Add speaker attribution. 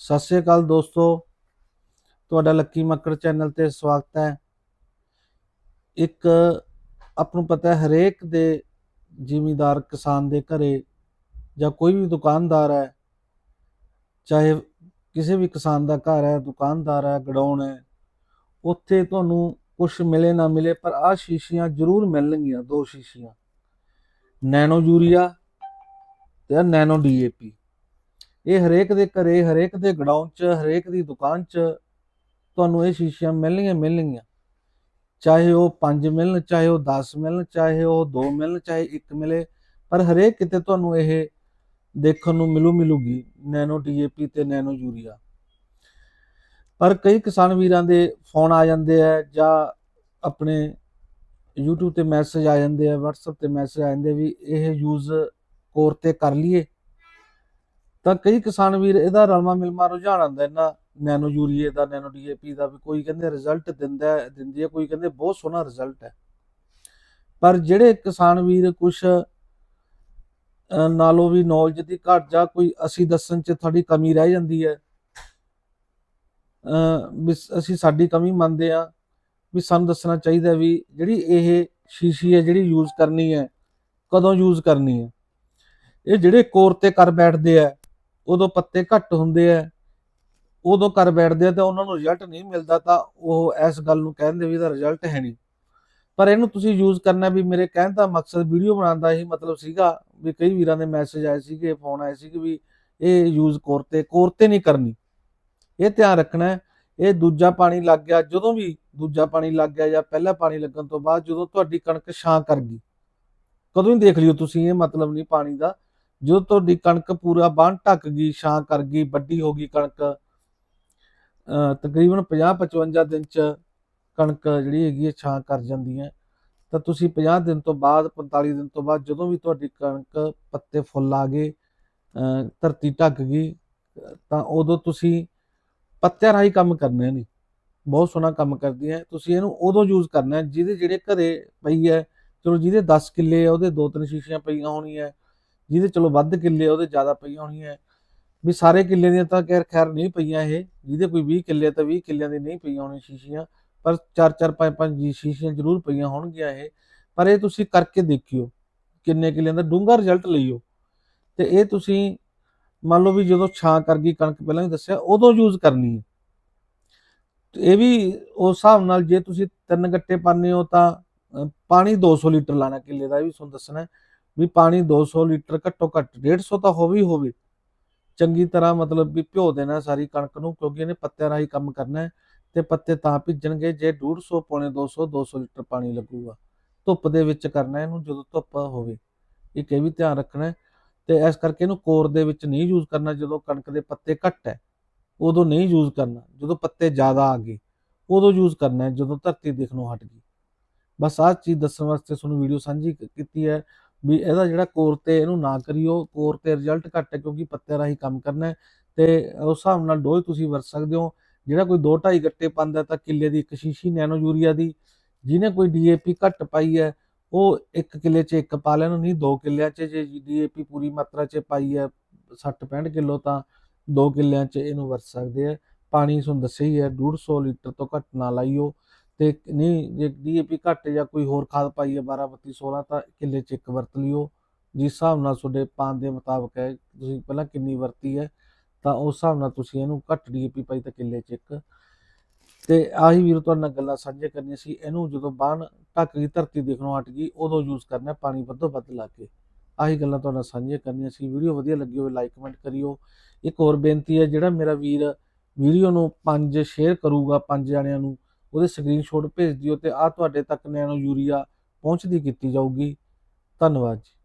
Speaker 1: ਸਤਿ ਸ਼੍ਰੀ ਅਕਾਲ ਦੋਸਤੋ। ਤੁਹਾਡਾ ਲੱਕੀ ਮੱਕੜ ਚੈਨਲ ਤੇ ਸਵਾਗਤ ਹੈ। ਇੱਕ ਆਪ ਨੂੰ ਪਤਾ ਹੈ, ਹਰੇਕ ਦੇ ਜ਼ਿਮੀਦਾਰ ਕਿਸਾਨ ਦੇ ਘਰੇ ਜਾਂ ਕੋਈ ਵੀ ਦੁਕਾਨਦਾਰ ਹੈ, ਚਾਹੇ ਕਿਸੇ ਵੀ ਕਿਸਾਨ ਦਾ ਘਰ ਹੈ, ਦੁਕਾਨਦਾਰ ਹੈ, ਗਡਾਉਣ ਹੈ, ਉੱਥੇ ਤੁਹਾਨੂੰ ਕੁਝ ਮਿਲੇ ਨਾ ਮਿਲੇ, ਪਰ ਆਹ ਸ਼ੀਸ਼ੀਆਂ ਜ਼ਰੂਰ ਮਿਲਣਗੀਆਂ, ਦੋ ਸ਼ੀਸ਼ੀਆਂ। ਨੈਨੋ ਯੂਰੀਆ ਤੇ ਆਹ ਨੈਨੋ ਡੀਏਪੀ ਇਹ ਹਰੇਕ ਦੇ ਘਰੇ, ਹਰੇਕ ਦੇ ਗਡਾਊਨ 'ਚ, ਹਰੇਕ ਦੀ ਦੁਕਾਨ 'ਚ ਤੁਹਾਨੂੰ ਇਹ ਸ਼ੀਸ਼ੀਆਂ ਮਿਲਣਗੀਆਂ ਮਿਲਣਗੀਆਂ। ਚਾਹੇ ਉਹ 5 ਮਿਲਣ, ਚਾਹੇ ਉਹ 10 ਮਿਲਣ, ਚਾਹੇ ਉਹ 2 ਮਿਲਣ, ਚਾਹੇ 1 ਮਿਲੇ, ਪਰ ਹਰੇਕ ਕਿਤੇ ਤੁਹਾਨੂੰ ਇਹ ਦੇਖਣ ਨੂੰ ਮਿਲੂ ਮਿਲੂਗੀ, ਨੈਨੋ ਡੀਏਪੀ ਤੇ ਨੈਨੋ ਯੂਰੀਆ। ਪਰ ਕਈ ਕਿਸਾਨ ਵੀਰਾਂ ਦੇ ਫੋਨ ਆ ਜਾਂਦੇ ਆ ਜਾਂ ਆਪਣੇ YouTube ਤੇ ਮੈਸੇਜ ਆ ਜਾਂਦੇ ਆ, WhatsApp ਤੇ ਮੈਸੇਜ ਆ ਜਾਂਦੇ ਵੀ ਇਹ ਯੂਜ਼ ਕੋਰ ਤੇ ਕਰ ਲਈਏ। ਤਾਂ ਕਈ ਕਿਸਾਨ ਵੀਰ ਇਹਦਾ ਰਲਮਾ ਮਿਲਮਾ ਰੁਝਾਨ ਆਉਂਦਾ ਇਹਨਾਂ ਨੈਨੋ ਯੂਰੀਏ ਦਾ, ਨੈਨੋ ਡੀਏਪੀ ਦਾ ਵੀ ਕੋਈ ਕਹਿੰਦੇ ਰਿਜ਼ਲਟ ਦਿੰਦਾ ਦਿੰਦੀ ਹੈ, ਕੋਈ ਕਹਿੰਦੇ ਬਹੁਤ ਸੋਹਣਾ ਰਿਜ਼ਲਟ ਹੈ। ਪਰ ਜਿਹੜੇ ਕਿਸਾਨ ਵੀਰ ਕੁਝ ਨਾਲੋਂ ਵੀ ਨੌਲੇਜ ਦੀ ਘਾਟ ਜਾ ਕੋਈ ਅਸੀਂ ਦੱਸਣ ਚ ਤੁਹਾਡੀ ਕਮੀ ਰਹਿ ਜਾਂਦੀ ਹੈ ਵੀ ਅਸੀਂ ਸਾਡੀ ਕਮੀ ਮੰਨਦੇ ਆ ਵੀ ਸਾਨੂੰ ਦੱਸਣਾ ਚਾਹੀਦਾ ਵੀ ਜਿਹੜੀ ਇਹ ਸ਼ੀਸ਼ੀ ਹੈ ਜਿਹੜੀ ਯੂਜ਼ ਕਰਨੀ ਹੈ, ਕਦੋਂ ਯੂਜ਼ ਕਰਨੀ ਹੈ। ਇਹ ਜਿਹੜੇ ਕੋਰ ਤੇ ਕਰ ਬੈਠਦੇ ਆ ਉਦੋਂ ਪੱਤੇ ਘੱਟ ਹੁੰਦੇ ਆ, ਉਦੋਂ ਕਰ ਬੈਠਦੇ ਆ ਤੇ ਉਹਨਾਂ ਨੂੰ ਰਿਜ਼ਲਟ ਨਹੀਂ ਮਿਲਦਾ ਤਾਂ ਉਹ ਇਸ ਗੱਲ ਨੂੰ ਕਹਿੰਦੇ ਵੀ ਇਹਦਾ ਰਿਜ਼ਲਟ ਹੈ ਨਹੀਂ। ਪਰ ਇਹਨੂੰ ਤੁਸੀਂ ਯੂਜ਼ ਕਰਨਾ ਵੀ ਮੇਰੇ ਕਹਿਣ ਦਾ ਮਕਸਦ ਵੀਡੀਓ ਬਣਾਉਣ ਦਾ ਹੀ ਮਤਲਬ ਸੀਗਾ ਵੀ ਕਈ ਵੀਰਾਂ ਦੇ ਮੈਸੇਜ ਆਏ ਸੀਗੇ ਫੋਨ ਆਏ ਸੀ ਕਿ ਵੀ ਇਹ ਯੂਜ਼ ਕੋਰਤੇ ਕੋਰਤੇ ਨਹੀਂ ਕਰਨੀ। ਇਹ ਧਿਆਨ ਰੱਖਣਾ ਇਹ ਦੂਜਾ ਪਾਣੀ ਲੱਗ ਗਿਆ, ਜਦੋਂ ਵੀ ਦੂਜਾ ਪਾਣੀ ਲੱਗ ਗਿਆ ਜਾਂ ਪਹਿਲਾ ਪਾਣੀ ਲੱਗਣ ਤੋਂ ਬਾਅਦ ਜਦੋਂ ਤੁਹਾਡੀ ਕਣਕ ਛਾਂ ਕਰ ਗਈ, ਕਦੋਂ ਹੀ ਦੇਖ ਲਿਓ ਤੁਸੀਂ, ਇਹ ਮਤਲਬ ਨਹੀਂ ਪਾਣੀ ਦਾ ਜਦੋਂ ਤੁਹਾਡੀ ਕਣਕ ਪੂਰਾ ਬਾਣ ਢੱਕ ਗਈ, ਛਾਂ ਕਰ ਗਈ, ਵੱਡੀ ਹੋ ਗਈ ਕਣਕ ਤਕਰੀਬਨ 50-55 ਦਿਨ ਚ ਕਣਕ ਜਿਹੜੀ ਹੈਗੀ ਹੈ ਛਾਂ ਕਰ ਜਾਂਦੀ ਹੈ। ਤਾਂ ਤੁਸੀਂ 50 ਦਿਨ ਤੋਂ ਬਾਅਦ 45 ਦਿਨ ਤੋਂ ਬਾਅਦ ਜਦੋਂ ਵੀ ਤੁਹਾਡੀ ਕਣਕ ਪੱਤੇ ਫੁੱਲ ਆ ਗਏ ਧਰਤੀ ਢੱਕ ਗਈ, ਤਾਂ ਉਦੋਂ ਤੁਸੀਂ ਪੱਤਿਆਂ ਰਾਹੀਂ ਕੰਮ ਕਰਨੇ ਨੇ। ਬਹੁਤ ਸੋਹਣਾ ਕੰਮ ਕਰਦੀ ਹੈ। ਤੁਸੀਂ ਇਹਨੂੰ ਉਦੋਂ ਯੂਜ਼ ਕਰਨਾ ਜਿਹਦੇ ਜਿਹੜੇ ਘਰੇ ਪਈ ਹੈ। ਚਲੋ ਜਿਹਦੇ 10 ਕਿੱਲੇ ਆ, ਉਹਦੇ ਦੋ ਤਿੰਨ ਸ਼ੀਸ਼ੀਆਂ ਪਈਆਂ ਹੋਣੀਆਂ ਜਿਹਦੇ ਚਲੋ ਵੱਧ ਕਿੱਲੇ ਉਹਦੇ ਜ਼ਿਆਦਾ ਪਈਆਂ ਹੋਣੀਆਂ ਵੀ ਸਾਰੇ ਕਿੱਲੇ ਦੀਆਂ ਤਾਂ ਖੈਰ ਖੈਰ ਨਹੀਂ ਪਈਆਂ ਇਹ ਜਿਹਦੇ ਕੋਈ 20 ਕਿੱਲੇ ਤਾਂ 20 ਕਿੱਲਿਆਂ ਦੀ ਨਹੀਂ ਪਈਆਂ ਹੋਣੀਆਂ ਸ਼ੀਸ਼ੀਆਂ ਪਰ 4-4 5-5 ਜੀ ਸ਼ੀਸ਼ੀਆਂ ਜ਼ਰੂਰ ਪਈਆਂ ਹੋਣਗੀਆਂ ਇਹ। ਪਰ ਇਹ ਤੁਸੀਂ ਕਰਕੇ ਦੇਖਿਓ ਕਿੰਨੇ ਕਿੱਲਿਆਂ ਦਾ ਡੂੰਘਾ ਰਿਜ਼ਲਟ ਲਈਓ। ਤੇ ਇਹ ਤੁਸੀਂ ਮੰਨ ਲਓ ਵੀ ਜਦੋਂ ਛਾਂ ਕਰ ਗਈ ਕਣਕ ਪਹਿਲਾਂ ਵੀ ਦੱਸਿਆ ਉਦੋਂ ਯੂਜ਼ ਕਰਨੀ ਹੈ। ਇਹ ਵੀ ਉਸ ਹਿਸਾਬ ਨਾਲ ਜੇ ਤੁਸੀਂ ਤਿੰਨ ਗੱਟੇ ਪਾਉਂਦੇ ਹੋ ਤਾਂ ਅ, ਪਾਣੀ 200 ਲੀਟਰ ਲਾਣਾ ਕਿੱਲੇ ਦਾ ਇਹ ਵੀ ਤੁਹਾਨੂੰ ਦੱਸਣਾ ਵੀ ਪਾਣੀ 200 ਲੀਟਰ ਘੱਟੋ ਘੱਟ 150 ਤਾਂ ਹੋਵੇ ਹੋਵੇ। ਚੰਗੀ ਤਰ੍ਹਾਂ ਮਤਲਬ ਵੀ ਭਿਓ ਦੇਣਾ ਸਾਰੀ ਕਣਕ ਨੂੰ, ਕਿਉਂਕਿ ਇਹਨੇ ਪੱਤਿਆਂ ਰਾਹੀਂ ਕੰਮ ਕਰਨਾ ਹੈ ਤੇ ਪੱਤੇ ਤਾਂ ਭਿੱਜਣਗੇ ਜੇ 150 ਪੌਣੇ 200 200 ਲੀਟਰ ਪਾਣੀ ਲੱਗੂਗਾ। ਧੁੱਪ ਦੇ ਵਿੱਚ ਕਰਨਾ ਇਹਨੂੰ ਜਦੋਂ ਧੁੱਪ ਹੋਵੇ। ਇੱਕ ਇਹ ਵੀ ਧਿਆਨ ਰੱਖਣਾ ਹੈ ਤੇ ਇਸ ਕਰਕੇ ਇਹਨੂੰ ਕੋਰ ਦੇ ਵਿੱਚ ਨਹੀਂ ਯੂਜ਼ ਕਰਨਾ ਜਦੋਂ ਕਣਕ ਦੇ ਪੱਤੇ ਘੱਟ ਹੈ। ਉਦੋਂ ਨਹੀਂ ਯੂਜ਼ ਕਰਨਾ, ਜਦੋਂ ਪੱਤੇ ਜ਼ਿਆਦਾ ਆ ਗਏ, ਉਦੋਂ ਯੂਜ਼ ਕਰਨਾ ਹੈ ਜਦੋਂ ਧਰਤੀ ਦੇਖਣੋਂ ਹਟ ਗਈ। ਬਸ ਆਹ ਚੀਜ਼ ਦੱਸਣ ਵਾਸਤੇ ਤੁਹਾਨੂੰ ਵੀਡੀਓ ਸਾਂਝੀ ਕੀਤੀ ਹੈ। ਵੀ ਇਹਦਾ ਜਿਹੜਾ ਕੋਰ ਤੇ ਇਹਨੂੰ ਨਾ ਕਰਿਓ, ਕੋਰ ਤੇ ਰਿਜ਼ਲਟ ਘੱਟ ਹੈ ਕਿਉਂਕਿ ਪੱਤਿਆਂ ਰਾਹੀਂ ਕੰਮ ਕਰਨਾ ਹੈ ਤੇ ਉਸ ਹਿਸਾਬ ਨਾਲ ਡੋਜ਼ ਤੁਸੀਂ ਵਰਤ ਸਕਦੇ ਹੋ। ਜਿਹੜਾ ਕੋਈ 2.5 ਗੱਟੇ ਪਾਉਂਦਾ ਤਾਂ ਕਿੱਲੇ ਦੀ ਇੱਕ ਸ਼ੀਸ਼ੀ ਨੈਨੋ ਯੂਰੀਆ ਦੀ, ਜਿਹਨੇ ਕੋਈ ਡੀਏਪੀ ਘੱਟ ਪਾਈ ਹੈ, ਉਹ ਇੱਕ ਕਿੱਲੇ 'ਚ ਇੱਕ ਪਾ ਲੈਣ, ਨਹੀਂ ਦੋ ਕਿੱਲਿਆਂ 'ਚ, ਜੇ ਡੀਏਪੀ ਪੂਰੀ ਮਾਤਰਾ 'ਚ ਪਾਈ ਹੈ 60 65 ਕਿਲੋ ਤਾਂ ਦੋ ਕਿੱਲਿਆਂ 'ਚ ਇਹਨੂੰ ਵਰਤ ਸਕਦੇ ਆ ਪਾਣੀ ਤੁਹਾਨੂੰ ਦੱਸਿਆ ਹੀ ਹੈ 150 ਲੀਟਰ ਤੋਂ ਘੱਟ ਨਾ ਲਾਈਓ। ਤੇ ਨਹੀਂ, ਜੇ ਡੀਏਪੀ ਘੱਟ ਜਾਂ ਕੋਈ ਹੋਰ ਖਾਦ ਪਾਈ ਹੈ 12 32 16 ਤਾਂ ਕਿੱਲੇ 'ਚ ਇੱਕ ਵਰਤ ਲਿਓ। ਜਿਸ ਹਿਸਾਬ ਨਾਲ ਤੁਹਾਡੇ ਪਾਣ ਦੇ ਮੁਤਾਬਕ ਹੈ, ਤੁਸੀਂ ਪਹਿਲਾਂ ਕਿੰਨੀ ਵਰਤੀ ਹੈ, ਤਾਂ ਉਸ ਹਿਸਾਬ ਨਾਲ ਤੁਸੀਂ ਇਹਨੂੰ ਘੱਟ ਡੀਏਪੀ ਪਾਈ ਤਾਂ ਕਿੱਲੇ 'ਚ ਇੱਕ। ਤੇ ਆਹੀ ਵੀਰ ਤੁਹਾਡੇ ਨਾਲ ਗੱਲਾਂ ਸਾਂਝੀਆਂ ਕਰਨੀਆਂ ਸੀ। ਇਹਨੂੰ ਜਦੋਂ ਬਾਣ ਢੱਕ ਗਈ, ਧਰਤੀ ਦੇਖਣੋਂ ਹਟ ਗਈ, ਉਦੋਂ ਯੂਜ਼ ਕਰਨਾ ਪਾਣੀ ਵੱਧੋ ਵੱਧ ਲਾ ਕੇ। ਆਹੀ ਗੱਲਾਂ ਤੁਹਾਡੇ ਨਾਲ ਸਾਂਝੀਆਂ ਕਰਨੀਆਂ ਸੀ। ਵੀਡੀਓ ਵਧੀਆ ਲੱਗੀ ਹੋਵੇ ਲਾਈਕ ਕਮੈਂਟ ਕਰਿਓ। ਇੱਕ ਹੋਰ ਬੇਨਤੀ ਹੈ, ਜਿਹੜਾ ਮੇਰਾ ਵੀਰ ਵੀਡੀਓ ਨੂੰ ਪੰਜ ਸ਼ੇਅਰ ਕਰੂਗਾ, ਪੰਜ ਜਣਿਆਂ ਨੂੰ ਉਹਦੇ ਸਕਰੀਨਸ਼ਾਟ ਭੇਜ ਦਿਓ ਤੇ ਆ ਤੁਹਾਡੇ ਤੱਕ ਨੈਨੋ ਯੂਰੀਆ ਪਹੁੰਚਦੀ ਕੀਤੀ ਜਾਊਗੀ। ਧੰਨਵਾਦ ਜੀ।